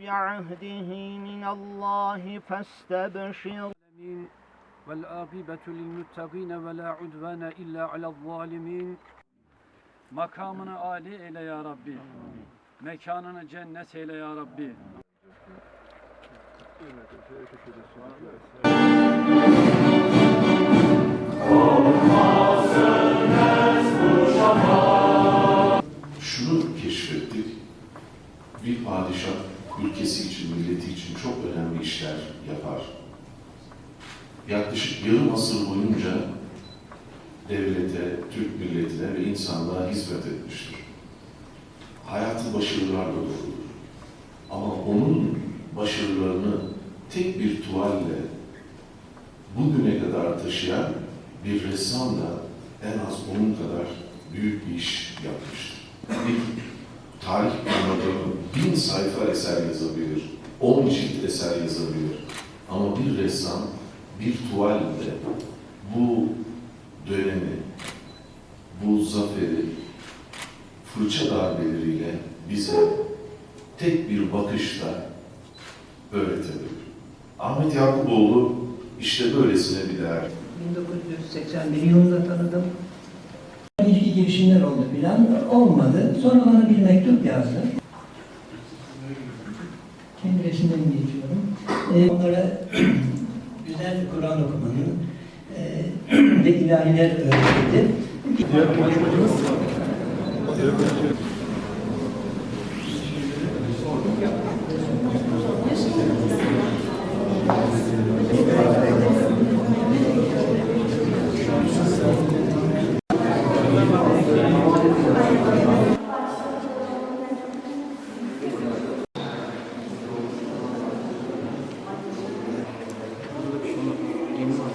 بعهده من الله فاستبشر العالمين والآقبة للمتقين ولا عدوان إلا على الظالمين Makamını âli eyle ya Rabbi. Mekanını cennet eyle ya Rabbi. şunu keşfettik. Bir padişah ülkesi için, milleti için çok önemli işler yapar. Yaklaşık yarım asır boyunca devlete, Türk milletine ve insanlığa hizmet etmiştir. Hayatı başarılarla doludur. Ama onun başarılarını tek bir tuvalle bugüne kadar taşıyan bir ressam da en az onun kadar büyük bir iş yapmıştır. Bir tarih anlatımı bin sayfa eser yazabilir, on cilt eser yazabilir. Ama bir ressam bir tuvalle bu dönemi, bu zaferi fırça darbeleriyle bize tek bir bakışta öğretebilir. Ahmet Yakuboğlu işte böylesine bir değer. 1981 yılında tanıdım. İlgi girişimler oldu filan. Olmadı. Sonra bana bir mektup yazdı. Resimlerimi geçiyorum. Ee, onlara güzel Kur'an okumanı e, ve ilahiler öğretildi. anymore.